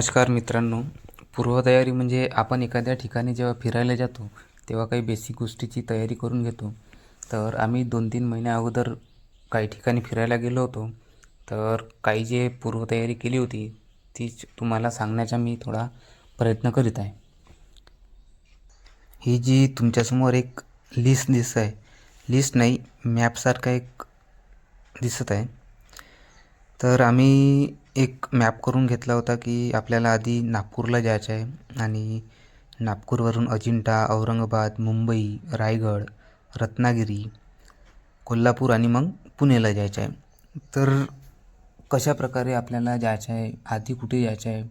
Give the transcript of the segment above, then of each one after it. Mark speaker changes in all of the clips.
Speaker 1: नमस्कार मित्रांनो. पूर्वतयारी म्हणजे आपण एखाद्या ठिकाणी जेव्हा फिरायला जातो तेव्हा काही बेसिक गोष्टीची तयारी करून घेतो. तर आम्ही दोन तीन महिन्या अगोदर काही ठिकाणी फिरायला गेलो होतो. तर काही जे पूर्वतयारी केली होती तीच तुम्हाला सांगण्याचा मी थोडा प्रयत्न करीत आहे. ही जी तुमच्यासमोर एक लिस्ट दिसत आहे. लिस्ट नाही मॅपसारखा एक दिसत आहे. तर आम्ही एक मॅप करून घेतला होता की आपल्याला आधी नागपूरला जायचं आहे. आणि नागपूरवरून अजिंठा औरंगाबाद मुंबई रायगड रत्नागिरी कोल्हापूर आणि मग पुणेला जायचं आहे. तर कशा प्रकारे आपल्याला जायचं आहे? आधी कुठे जायचं आहे?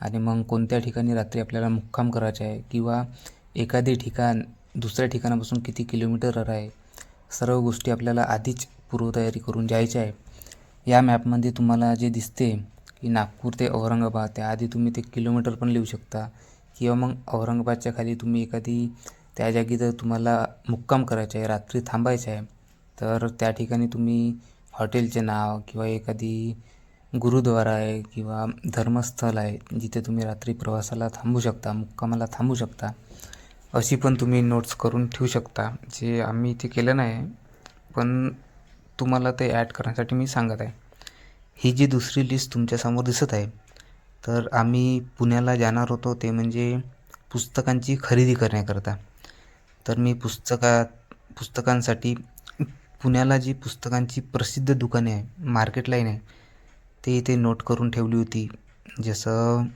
Speaker 1: आणि मग कोणत्या ठिकाणी रात्री आपल्याला मुक्काम करायचा आहे? किंवा एखादे ठिकाण दुसऱ्या ठिकाणापासून किती किलोमीटरवर आहे? सर्व गोष्टी आपल्याला आधीच पूर्वतयारी करून जायच्या आहे. या मॅपमध्ये तुम्हाला जे दिसते की नागपूर ते औरंगाबाद त्याआधी तुम्ही ते किलोमीटर पण लिहू शकता. किंवा मग औरंगाबादच्या खाली तुम्ही एखादी त्या जागी जर तुम्हाला मुक्काम करायचं आहे रात्री थांबायचं आहे तर त्या ठिकाणी तुम्ही हॉटेलचे नाव किंवा एखादी गुरुद्वारा आहे किंवा धर्मस्थळ आहे जिथे तुम्ही रात्री प्रवासाला थांबू शकता मुक्कामाला थांबू शकता अशी पण तुम्ही नोट्स करून ठेवू शकता जे आम्ही इथे केलं नाही. पण तुम्हाला ते ॲड करण्यासाठी मी सांगत आहे. ही जी दुसरी लिस्ट तुमच्यासमोर दिसत आहे तर आम्ही पुण्याला जाणार होतो ते म्हणजे पुस्तकांची खरेदी करण्याकरता. तर मी पुस्तकात पुस्तकांसाठी पुण्याला जी पुस्तकांची प्रसिद्ध दुकाने आहे मार्केट लाईन आहे ते इथे नोट करून ठेवली होती. जसं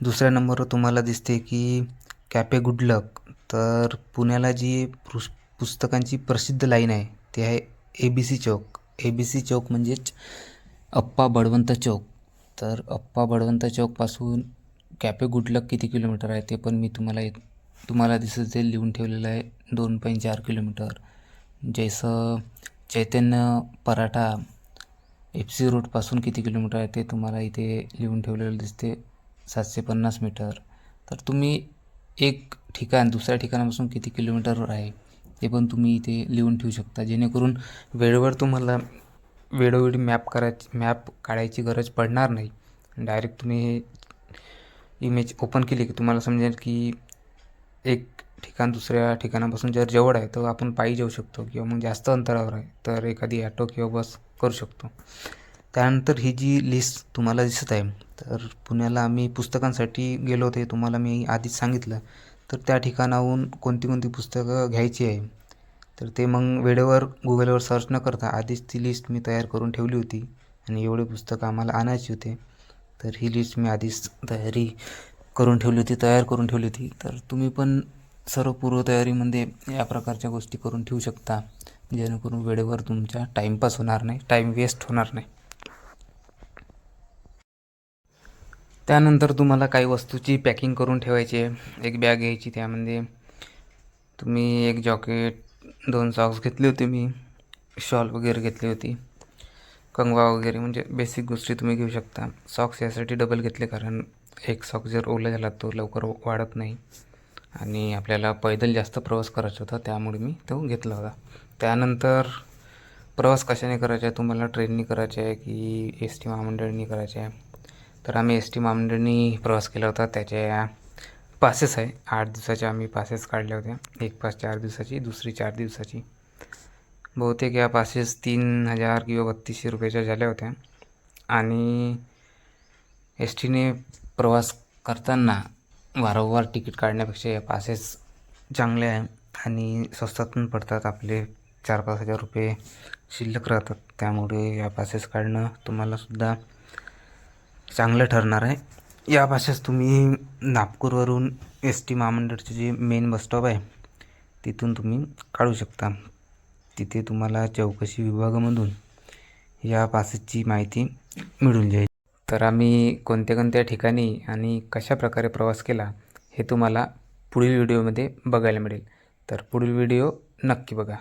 Speaker 1: दुसऱ्या नंबरवर तुम्हाला दिसते की कॅफे गुडलक तर पुण्याला जी पुस पुस्तकांची प्रसिद्ध लाईन आहे ते आहे A B C Chowk. A B C चौक म्हणजेच अप्पा बळवंत चौक. तर अप्पा बळवंत चौकपासून कॅफे गुडलक किती किलोमीटर आहे ते पण मी तुम्हाला एक तुम्हाला दिसत ते लिहून ठेवलेलं आहे. दोन पॉईंट चार किलोमीटर. जैसं चैतन्य पराठा एफ सी रोडपासून किती किलोमीटर आहे ते तुम्हाला इथे लिहून ठेवलेलं दिसते. सातशे पन्नास मीटर. तर तुम्ही एक ठिकाण दुसऱ्या ठिकाणापासून किती किलोमीटरवर आहे? ते पण तुम्ही इथे लिहून ठेवू शकता. जेणेकरून वेळेवर तुम्हाला वेळोवेळी मॅप करायची मॅप काढायची गरज पडणार नाही. डायरेक्ट तुम्ही हे इमेज ओपन केली की तुम्हाला समजेल की एक ठिकाण दुसऱ्या ठिकाणापासून जर जवळ आहे तर आपण पायी जाऊ शकतो किंवा मग जास्त अंतरावर आहे तर एखादी ॲटो किंवा बस करू शकतो. त्यानंतर ही जी लिस्ट तुम्हाला दिसत आहे तर पुण्याला आम्ही पुस्तकांसाठी गेलो होते तुम्हाला मी आधीच सांगितलं. तर त्या ठिकाणाहून कोणती कोणती पुस्तकं घ्यायची आहे? तर ते मग वेळेवर गुगलवर सर्च न करता आधीच ती लिस्ट मी तयार करून ठेवली होती आणि एवढी पुस्तकं आम्हाला आणायची होते. तर ही लिस्ट मी आधीच तयारी करून ठेवली होती तयार करून ठेवली होती. तर तुम्ही पण सर्व पूर्वतयारीमध्ये या प्रकारच्या गोष्टी करून ठेवू शकता जेणेकरून वेळेवर तुमचा टाईमपास होणार नाही टाईम वेस्ट होणार नाही. त्यानंतर तुम्हाला काही वस्तूची पॅकिंग करून ठेवायची आहे. एक बॅग घ्यायची त्यामध्ये. तुम्ही एक जॉकेट दोन सॉक्स घेतले होते मी. शॉल वगैरे घेतली होती. कंगवा वगैरे म्हणजे बेसिक गोष्टी तुम्ही घेऊ शकता. सॉक्स यासाठी डबल घेतले कारण एक सॉक्स जर ओला झाला तो लवकर वाढत नाही. आणि आपल्याला पैदल जास्त प्रवास करायचा होता त्यामुळे मी तो घेतला होता. त्यानंतर प्रवास कशाने करायचा आहे? तुम्हाला ट्रेननी करायचा आहे की एस टी महामंडळाने करायचा आहे? तर आम्ही एस टी महामंडळनी प्रवास केला होता. त्याच्या पासेस आहे. आठ दिवसाच्या आम्ही पासेस काढल्या होत्या एक पास चार दिवसाची दुसरी चार दिवसाची. बहुतेक या पासेस तीन हजार किंवा बत्तीसशे रुपयाच्या झाल्या होत्या. आणि एस टीने प्रवास करताना वारंवार तिकीट काढण्यापेक्षा या पासेस चांगले आहे आणि स्वस्तात पण पडतात. आपले चार पाच हजार रुपये शिल्लक राहतात. त्यामुळे या पासेस काढणं तुम्हालासुद्धा चांगलं ठरणार आहे. या भाषेस तुम्ही नागपूरवरून एस टी महामंडळचे जे मेन बसस्टॉप आहे तिथून तुम्ही काढू शकता. तिथे तुम्हाला चौकशी विभागामधून या पासेसची माहिती मिळून जाईल. तर आम्ही कोणत्या कोणत्या ठिकाणी आणि कशा प्रकारे प्रवास केला हे तुम्हाला पुढील व्हिडिओमध्ये बघायला मिळेल. तर पुढील व्हिडिओ नक्की बघा.